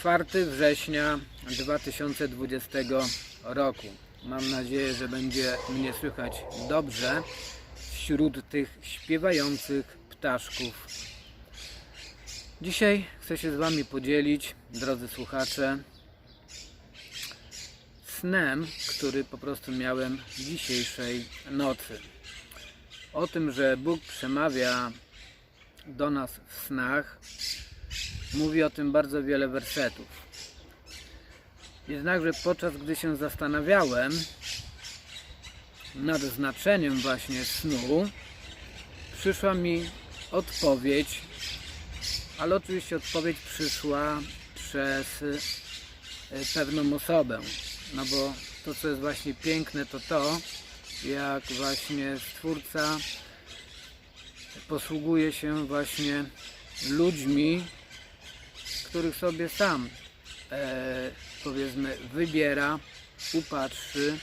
4 września 2020 roku. Mam nadzieję, że będzie mnie słychać dobrze wśród tych śpiewających ptaszków. Dzisiaj chcę się z Wami podzielić, drodzy słuchacze, snem, który po prostu miałem dzisiejszej nocy. O tym, że Bóg przemawia do nas w snach, mówi o tym bardzo wiele wersetów. Jednakże podczas gdy się zastanawiałem nad znaczeniem właśnie snu, przyszła mi odpowiedź, ale oczywiście odpowiedź przyszła przez e, pewną osobę. No bo to, co jest właśnie piękne, to to, jak właśnie Stwórca posługuje się właśnie ludźmi, których sobie sam e, powiedzmy wybiera, upatrzy,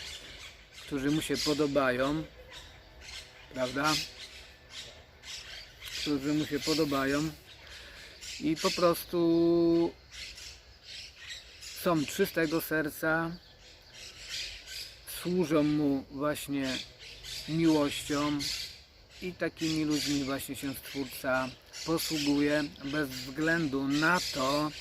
którzy mu się podobają, prawda? Którzy mu się podobają i po prostu są czystego serca, służą mu właśnie miłością i takimi ludźmi właśnie się Stwórca posługuje bez względu na to,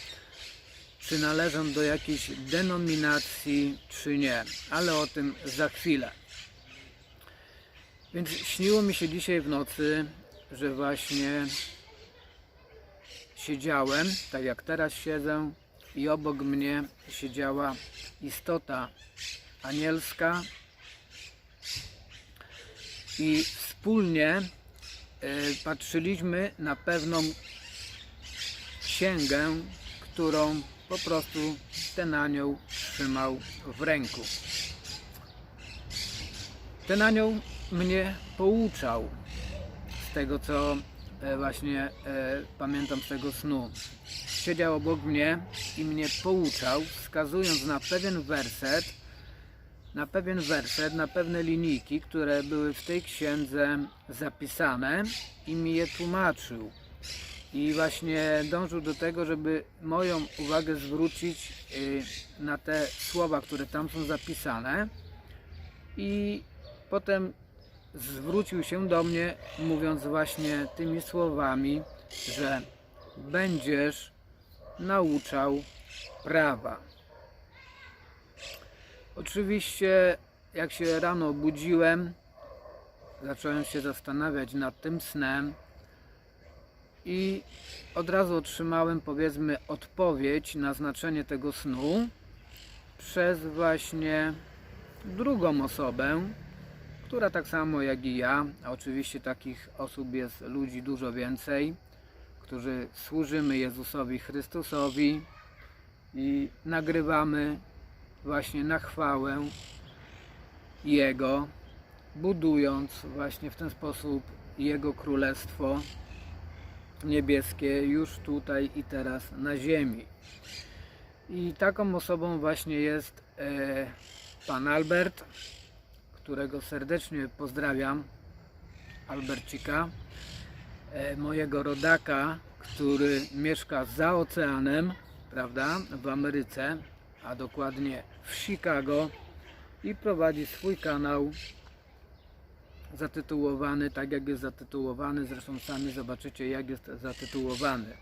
czy należą do jakiejś denominacji, czy nie, ale o tym za chwilę. Więc śniło mi się dzisiaj w nocy, że właśnie siedziałem, tak jak teraz siedzę, i obok mnie siedziała istota anielska i wspólnie e, patrzyliśmy na pewną księgę, którą po prostu ten anioł trzymał w ręku. Ten anioł mnie pouczał z tego, co e, właśnie e, pamiętam z tego snu. Siedział obok mnie i mnie pouczał, wskazując na pewien werset, na pewien werset, na pewne linijki, które były w tej księdze zapisane i mi je tłumaczył. I właśnie dążył do tego, żeby moją uwagę zwrócić y, na te słowa, które tam są zapisane. I potem zwrócił się do mnie, mówiąc właśnie tymi słowami, że będziesz nauczał prawa. Oczywiście, jak się rano obudziłem, zacząłem się zastanawiać nad tym snem i od razu otrzymałem, powiedzmy, odpowiedź na znaczenie tego snu przez właśnie drugą osobę, która tak samo jak i ja, a oczywiście takich osób jest ludzi dużo więcej, którzy służymy Jezusowi Chrystusowi i nagrywamy właśnie na chwałę Jego, budując właśnie w ten sposób Jego Królestwo Niebieskie już tutaj i teraz na ziemi. I taką osobą właśnie jest e, Pan Albert, którego serdecznie pozdrawiam, Albercika, e, mojego rodaka, który mieszka za oceanem, prawda, w Ameryce, a dokładnie w Chicago i prowadzi swój kanał zatytułowany tak jak jest zatytułowany, zresztą sami zobaczycie jak jest zatytułowany.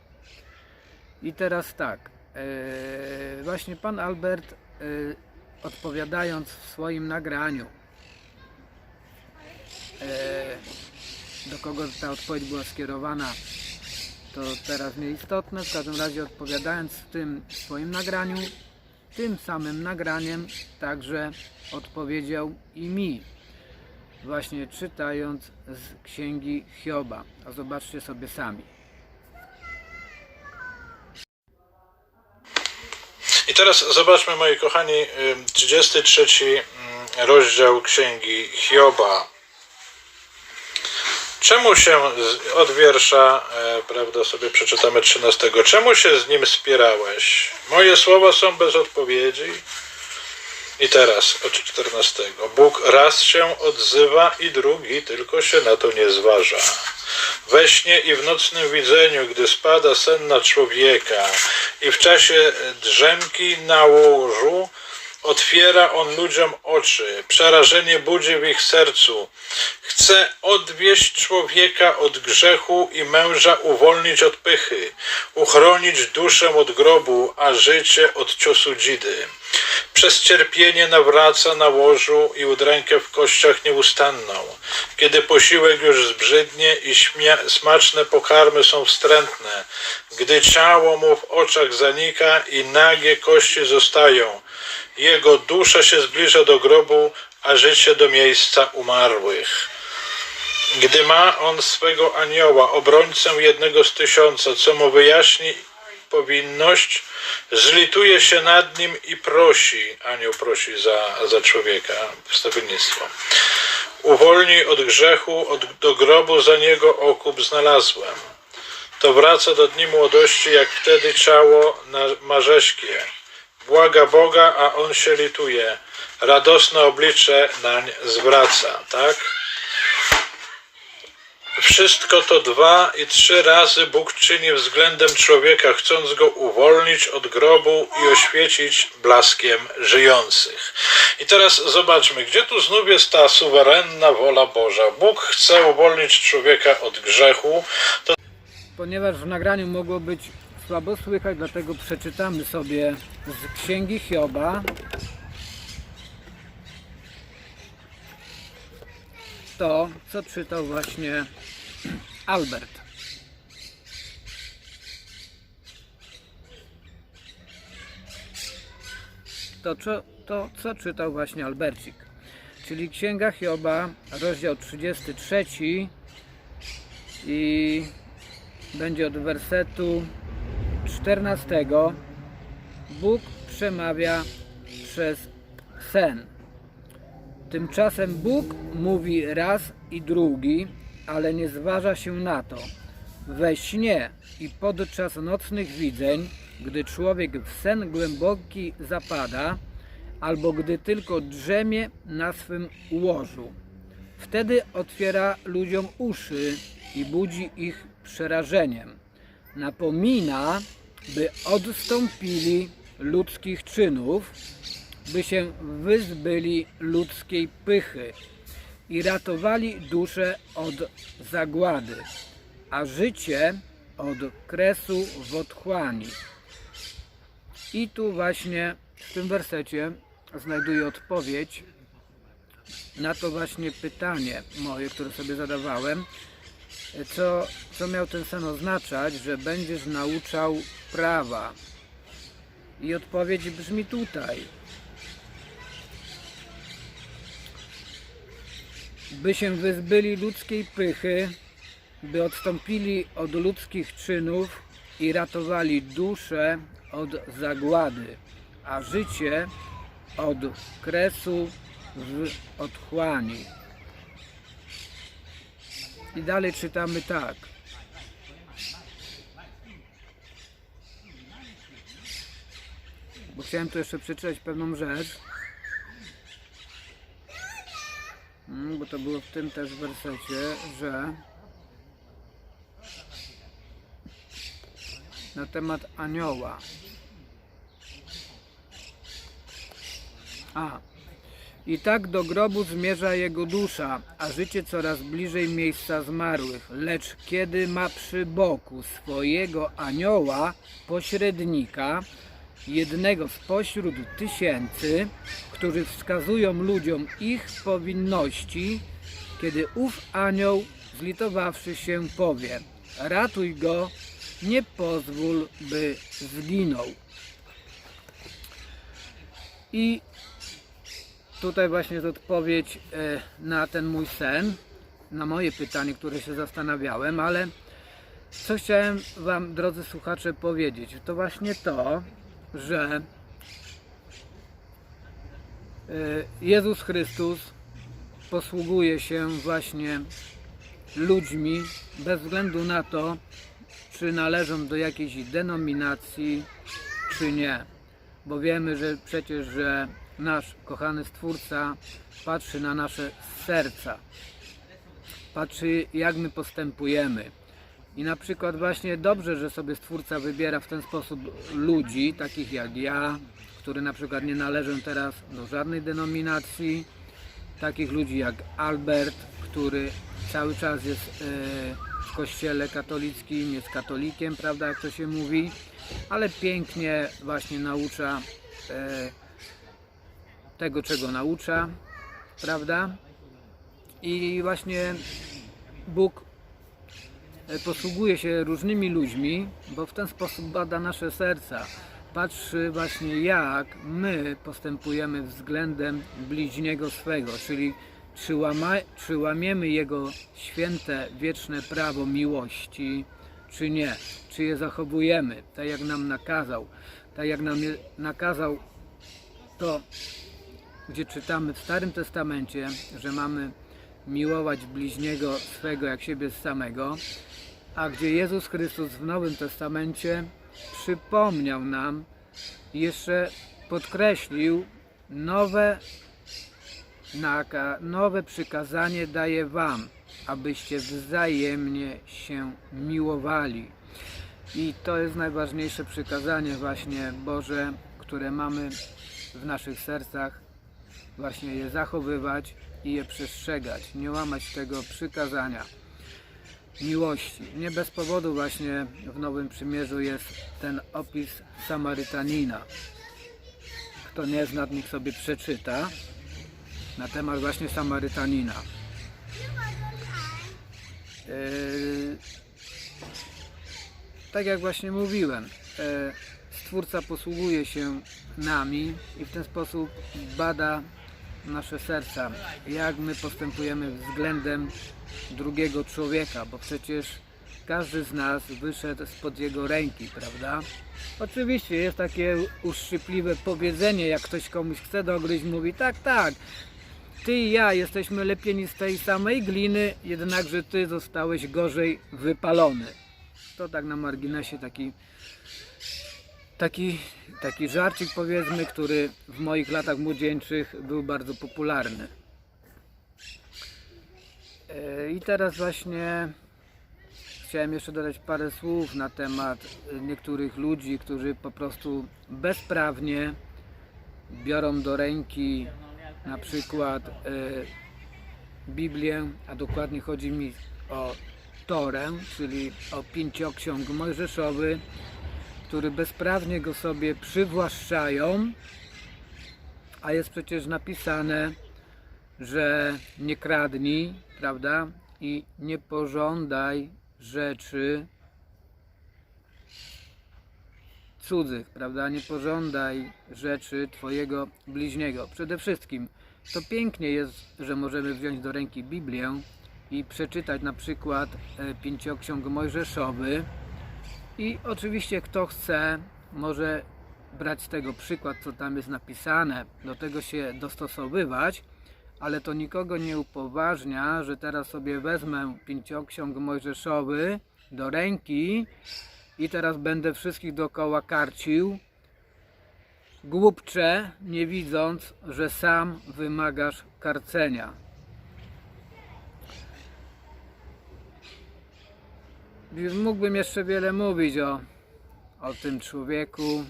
I teraz tak, e, właśnie pan Albert e, odpowiadając w swoim nagraniu e, do kogo ta odpowiedź była skierowana to teraz nieistotne, w każdym razie odpowiadając w tym swoim nagraniu tym samym nagraniem także odpowiedział i mi, właśnie czytając z księgi Hioba. A zobaczcie sobie sami. I teraz zobaczmy, moi kochani, ym, 33 ym, rozdział Księgi Hioba. Czemu się od wiersza, e, prawda, sobie przeczytamy 13. Czemu się z nim spierałeś? Moje słowa są bez odpowiedzi. I teraz od 14. Bóg raz się odzywa i drugi tylko się na to nie zważa. We śnie i w nocnym widzeniu, gdy spada sen na człowieka i w czasie drzemki na łożu otwiera on ludziom oczy. Przerażenie budzi w ich sercu. Chce odwieść człowieka od grzechu i męża uwolnić od pychy, uchronić duszę od grobu, a życie od ciosu dzidy. Przez cierpienie nawraca na łożu i udrękę w kościach nieustanną. Kiedy posiłek już zbrzydnie i śmia- smaczne pokarmy są wstrętne, gdy ciało mu w oczach zanika i nagie kości zostają, jego dusza się zbliża do grobu, a życie do miejsca umarłych. Gdy ma on swego anioła, obrońcę jednego z tysiąca, co mu wyjaśni powinność, zlituje się nad nim i prosi, anioł prosi za, za człowieka, wstawiennictwo. Uwolnij od grzechu, od, do grobu za niego okup znalazłem. To wraca do dni młodości, jak wtedy ciało na, ma rzeźkie. Błaga Boga, a on się lituje. Radosne oblicze nań zwraca, tak? Wszystko to dwa i trzy razy Bóg czyni względem człowieka, chcąc go uwolnić od grobu i oświecić blaskiem żyjących. I teraz zobaczmy, gdzie tu znów jest ta suwerenna wola Boża. Bóg chce uwolnić człowieka od grzechu, to Ponieważ w nagraniu mogło być słabo słychać, dlatego przeczytamy sobie z Księgi Hioba. To, co czytał właśnie Albert. To, co, to, co czytał właśnie Albercik. Czyli Księga Hioba, rozdział 33 i będzie od wersetu 14. Bóg przemawia przez sen. Tymczasem Bóg mówi raz i drugi, ale nie zważa się na to. We śnie i podczas nocnych widzeń, gdy człowiek w sen głęboki zapada, albo gdy tylko drzemie na swym łożu. Wtedy otwiera ludziom uszy i budzi ich przerażeniem. Napomina, by odstąpili ludzkich czynów, by się wyzbyli ludzkiej pychy i ratowali duszę od zagłady, a życie od kresu w otchłani. I tu właśnie w tym wersecie znajduję odpowiedź na to właśnie pytanie moje, które sobie zadawałem, co, co miał ten sen oznaczać, że będziesz nauczał prawa. I odpowiedź brzmi tutaj. By się wyzbyli ludzkiej pychy, by odstąpili od ludzkich czynów i ratowali duszę od zagłady, a życie od kresu w otchłani. I dalej czytamy tak. Bo chciałem tu jeszcze przeczytać pewną rzecz. Mm, Bo to było w tym też wersecie, że na temat anioła. A, i tak do grobu zmierza jego dusza, a życie coraz bliżej miejsca zmarłych. Lecz kiedy ma przy boku swojego anioła, pośrednika, jednego spośród tysięcy, którzy wskazują ludziom ich powinności, kiedy ów anioł, zlitowawszy się, powie: Ratuj go, nie pozwól, by zginął. I tutaj właśnie jest odpowiedź e, na ten mój sen, na moje pytanie, które się zastanawiałem, ale co chciałem Wam, drodzy słuchacze, powiedzieć, to właśnie to, że e, Jezus Chrystus posługuje się właśnie ludźmi bez względu na to, czy należą do jakiejś denominacji, czy nie. Bo wiemy, że przecież, że nasz kochany Stwórca patrzy na nasze serca. Patrzy, jak my postępujemy. I na przykład właśnie dobrze, że sobie Stwórca wybiera w ten sposób ludzi, takich jak ja, który na przykład nie należę teraz do żadnej denominacji, takich ludzi jak Albert, który cały czas jest e, w kościele katolickim, jest katolikiem, prawda, jak to się mówi, ale pięknie właśnie naucza e, tego, czego naucza, prawda? I właśnie Bóg e, posługuje się różnymi ludźmi, bo w ten sposób bada nasze serca. Patrzy właśnie jak my postępujemy względem bliźniego swego, czyli czy, łama, czy łamiemy Jego święte, wieczne prawo miłości, czy nie. Czy je zachowujemy, tak jak nam nakazał. Tak jak nam nakazał to, gdzie czytamy w Starym Testamencie, że mamy miłować bliźniego swego jak siebie samego, a gdzie Jezus Chrystus w Nowym Testamencie przypomniał nam jeszcze podkreślił nowe, naka, nowe przykazanie daje wam, abyście wzajemnie się miłowali. I to jest najważniejsze przykazanie właśnie Boże, które mamy w naszych sercach, właśnie je zachowywać i je przestrzegać, nie łamać tego przykazania miłości. Nie bez powodu właśnie w Nowym Przymierzu jest ten opis Samarytanina. Kto nie zna, niech sobie przeczyta na temat właśnie Samarytanina. Yy, tak jak właśnie mówiłem, e, Stwórca posługuje się nami i w ten sposób bada nasze serca, jak my postępujemy względem drugiego człowieka, bo przecież każdy z nas wyszedł spod jego ręki, prawda? Oczywiście jest takie uszczypliwe powiedzenie, jak ktoś komuś chce dogryźć, mówi tak, tak, ty i ja jesteśmy lepieni z tej samej gliny, jednakże ty zostałeś gorzej wypalony. To tak na marginesie taki, taki, taki żarcik powiedzmy, który w moich latach młodzieńczych był bardzo popularny. E, I teraz właśnie chciałem jeszcze dodać parę słów na temat niektórych ludzi, którzy po prostu bezprawnie biorą do ręki na przykład e, Biblię, a dokładnie chodzi mi o Torę, czyli o pięcioksiąg mojżeszowy, który bezprawnie go sobie przywłaszczają, a jest przecież napisane, że nie kradnij, prawda? I nie pożądaj rzeczy cudzych, prawda? Nie pożądaj rzeczy Twojego bliźniego. Przede wszystkim to pięknie jest, że możemy wziąć do ręki Biblię i przeczytać na przykład e, pięcioksiąg mojżeszowy i oczywiście kto chce może brać tego przykład, co tam jest napisane, do tego się dostosowywać, ale to nikogo nie upoważnia, że teraz sobie wezmę pięcioksiąg mojżeszowy do ręki i teraz będę wszystkich dookoła karcił, głupcze, nie widząc, że sam wymagasz karcenia. Mógłbym jeszcze wiele mówić o, o tym człowieku,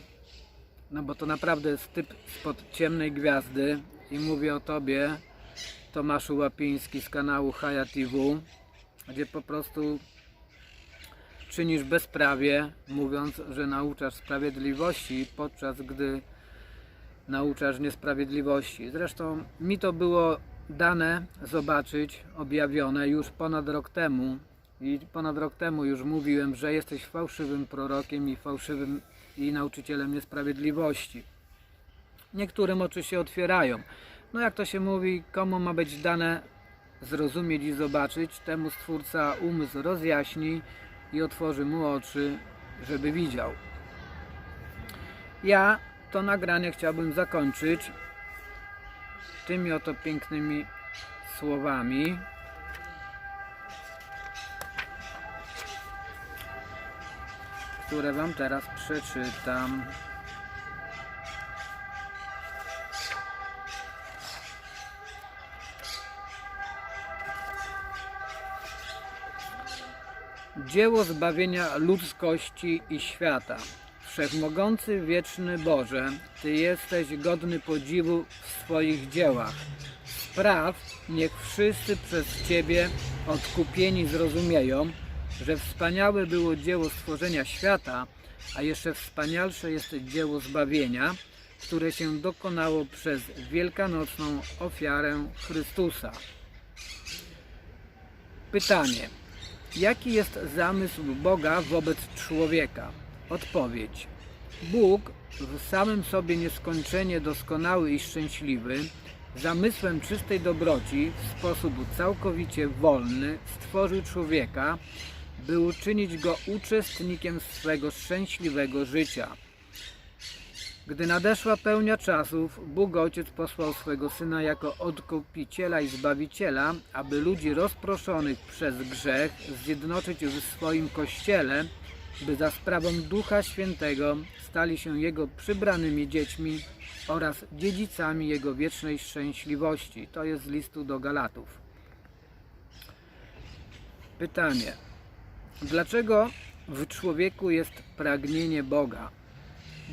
no bo to naprawdę jest typ spod ciemnej gwiazdy i mówię o tobie, Tomaszu Łapiński z kanału Haja TV, gdzie po prostu czynisz bezprawie, mówiąc, że nauczasz sprawiedliwości, podczas gdy nauczasz niesprawiedliwości. Zresztą mi to było dane zobaczyć, objawione już ponad rok temu. I ponad rok temu już mówiłem, że jesteś fałszywym prorokiem i fałszywym i nauczycielem niesprawiedliwości. Niektórym oczy się otwierają. No jak to się mówi, komu ma być dane zrozumieć i zobaczyć, temu Stwórca umysł rozjaśni i otworzy mu oczy, żeby widział. Ja to nagranie chciałbym zakończyć tymi oto pięknymi słowami. Które Wam teraz przeczytam. dzieło zbawienia ludzkości i świata. Wszechmogący, wieczny Boże, Ty jesteś godny podziwu w swoich dziełach. Spraw, niech wszyscy przez Ciebie odkupieni zrozumieją, że wspaniałe było dzieło stworzenia świata, a jeszcze wspanialsze jest dzieło zbawienia, które się dokonało przez wielkanocną ofiarę Chrystusa. Pytanie. Jaki jest zamysł Boga wobec człowieka? Odpowiedź. Bóg, w samym sobie nieskończenie doskonały i szczęśliwy, zamysłem czystej dobroci w sposób całkowicie wolny stworzył człowieka, by uczynić go uczestnikiem swego szczęśliwego życia. Gdy nadeszła pełnia czasów, Bóg Ojciec posłał swego Syna jako odkupiciela i zbawiciela, aby ludzi rozproszonych przez grzech zjednoczyć w swoim Kościele, by za sprawą Ducha Świętego stali się Jego przybranymi dziećmi oraz dziedzicami Jego wiecznej szczęśliwości. To jest z listu do Galatów. Pytanie. Dlaczego w człowieku jest pragnienie Boga?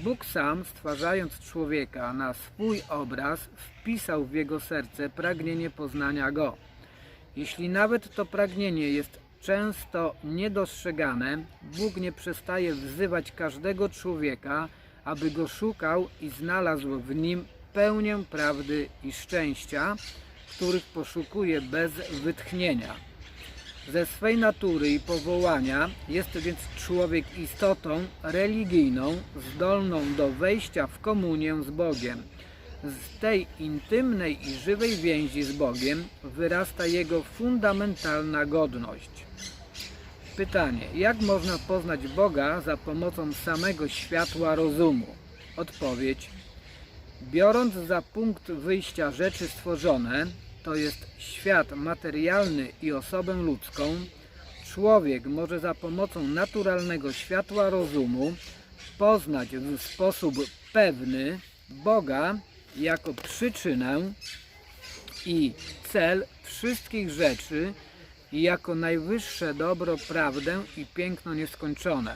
Bóg sam, stwarzając człowieka na swój obraz, wpisał w jego serce pragnienie poznania go. Jeśli nawet to pragnienie jest często niedostrzegane, Bóg nie przestaje wzywać każdego człowieka, aby go szukał i znalazł w nim pełnię prawdy i szczęścia, których poszukuje bez wytchnienia. Ze swej natury i powołania jest więc człowiek istotą religijną, zdolną do wejścia w komunię z Bogiem. Z tej intymnej i żywej więzi z Bogiem wyrasta jego fundamentalna godność. Pytanie: jak można poznać Boga za pomocą samego światła rozumu? Odpowiedź: Biorąc za punkt wyjścia rzeczy stworzone, to jest świat materialny i osobę ludzką, człowiek może za pomocą naturalnego światła rozumu poznać w sposób pewny Boga jako przyczynę i cel wszystkich rzeczy i jako najwyższe dobro, prawdę i piękno nieskończone.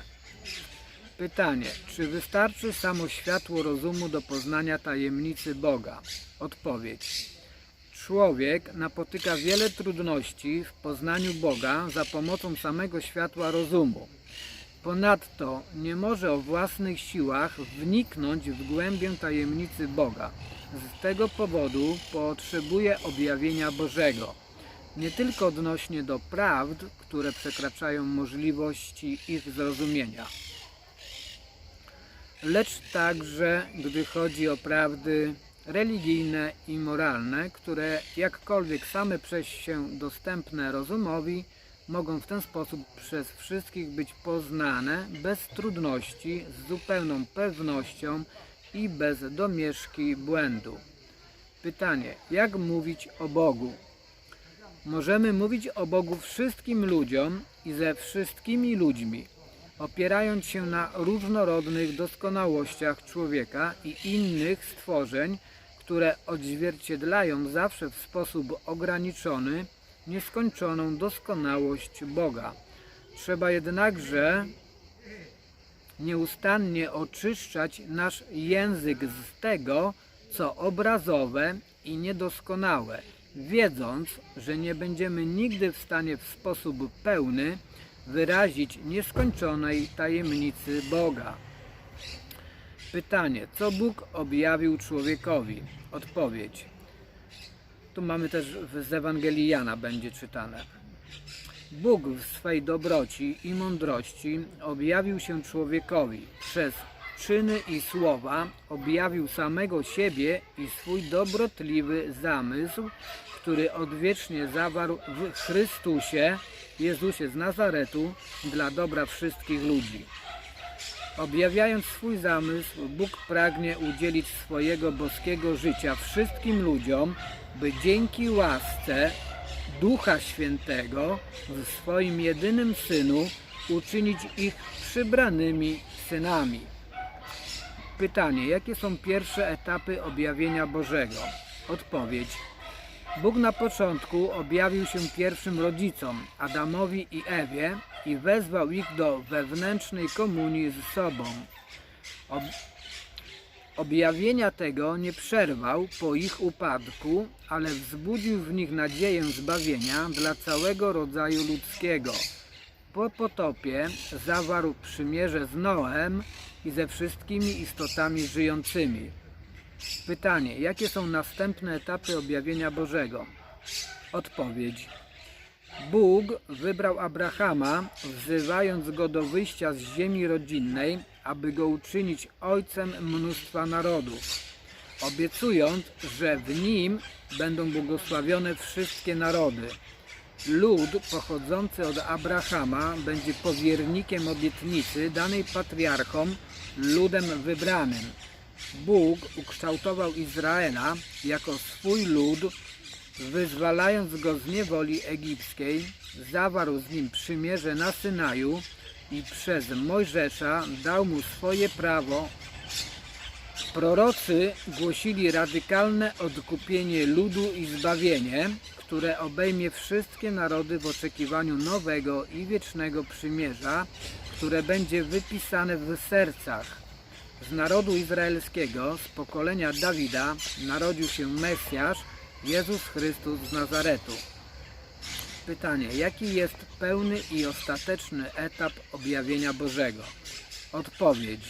Pytanie, czy wystarczy samo światło rozumu do poznania tajemnicy Boga? Odpowiedź. Człowiek napotyka wiele trudności w poznaniu Boga za pomocą samego światła rozumu. Ponadto nie może o własnych siłach wniknąć w głębię tajemnicy Boga. Z tego powodu potrzebuje objawienia Bożego. Nie tylko odnośnie do prawd, które przekraczają możliwości ich zrozumienia, lecz także gdy chodzi o prawdy religijne i moralne, które jakkolwiek same przez się dostępne rozumowi, mogą w ten sposób przez wszystkich być poznane bez trudności, z zupełną pewnością i bez domieszki błędu. Pytanie, jak mówić o Bogu? Możemy mówić o Bogu wszystkim ludziom i ze wszystkimi ludźmi, opierając się na różnorodnych doskonałościach człowieka i innych stworzeń, które odzwierciedlają zawsze w sposób ograniczony nieskończoną doskonałość Boga. Trzeba jednakże nieustannie oczyszczać nasz język z tego, co obrazowe i niedoskonałe, wiedząc, że nie będziemy nigdy w stanie w sposób pełny wyrazić nieskończonej tajemnicy Boga. Pytanie, co Bóg objawił człowiekowi? Odpowiedź. Tu mamy też z Ewangelii Jana będzie czytane. Bóg w swej dobroci i mądrości objawił się człowiekowi. Przez czyny i słowa objawił samego siebie i swój dobrotliwy zamysł, który odwiecznie zawarł w Chrystusie, Jezusie z Nazaretu, dla dobra wszystkich ludzi. Objawiając swój zamysł, Bóg pragnie udzielić swojego boskiego życia wszystkim ludziom, by dzięki łasce Ducha Świętego w swoim jedynym Synu uczynić ich przybranymi synami. Pytanie, jakie są pierwsze etapy objawienia Bożego? Odpowiedź. Bóg na początku objawił się pierwszym rodzicom, Adamowi i Ewie, i wezwał ich do wewnętrznej komunii z sobą. Ob objawienia tego nie przerwał po ich upadku, ale wzbudził w nich nadzieję zbawienia dla całego rodzaju ludzkiego. Po potopie zawarł przymierze z Noem i ze wszystkimi istotami żyjącymi. Pytanie: jakie są następne etapy objawienia Bożego? Odpowiedź: Bóg wybrał Abrahama, wzywając go do wyjścia z ziemi rodzinnej, aby go uczynić ojcem mnóstwa narodów, obiecując, że w nim będą błogosławione wszystkie narody. Lud pochodzący od Abrahama będzie powiernikiem obietnicy danej patriarchom, ludem wybranym. Bóg ukształtował Izraela jako swój lud, wyzwalając go z niewoli egipskiej, zawarł z nim przymierze na Synaju i przez Mojżesza dał mu swoje prawo. Prorocy głosili radykalne odkupienie ludu i zbawienie, które obejmie wszystkie narody w oczekiwaniu nowego i wiecznego przymierza, które będzie wypisane w sercach. Z narodu izraelskiego, z pokolenia Dawida, narodził się Mesjasz, Jezus Chrystus z Nazaretu. Pytanie, jaki jest pełny i ostateczny etap objawienia Bożego? Odpowiedź.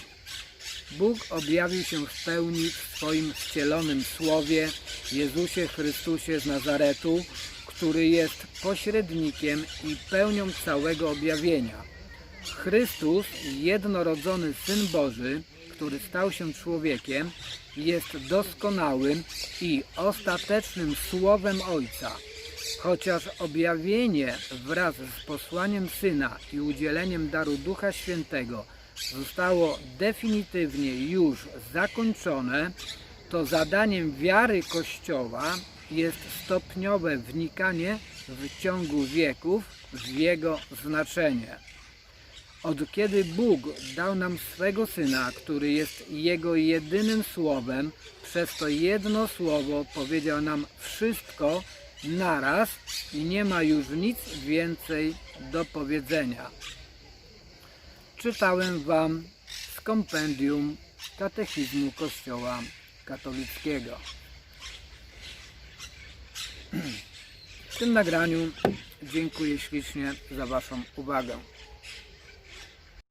Bóg objawił się w pełni w swoim wcielonym Słowie, Jezusie Chrystusie z Nazaretu, który jest pośrednikiem i pełnią całego objawienia. Chrystus, jednorodzony Syn Boży, który stał się człowiekiem, jest doskonałym i ostatecznym Słowem Ojca. Chociaż objawienie wraz z posłaniem Syna i udzieleniem daru Ducha Świętego zostało definitywnie już zakończone, to zadaniem wiary Kościoła jest stopniowe wnikanie w ciągu wieków w jego znaczenie. Od kiedy Bóg dał nam swego Syna, który jest Jego jedynym Słowem, przez to jedno Słowo powiedział nam wszystko naraz i nie ma już nic więcej do powiedzenia. Czytałem Wam z kompendium Katechizmu Kościoła Katolickiego. W tym nagraniu dziękuję ślicznie za Waszą uwagę.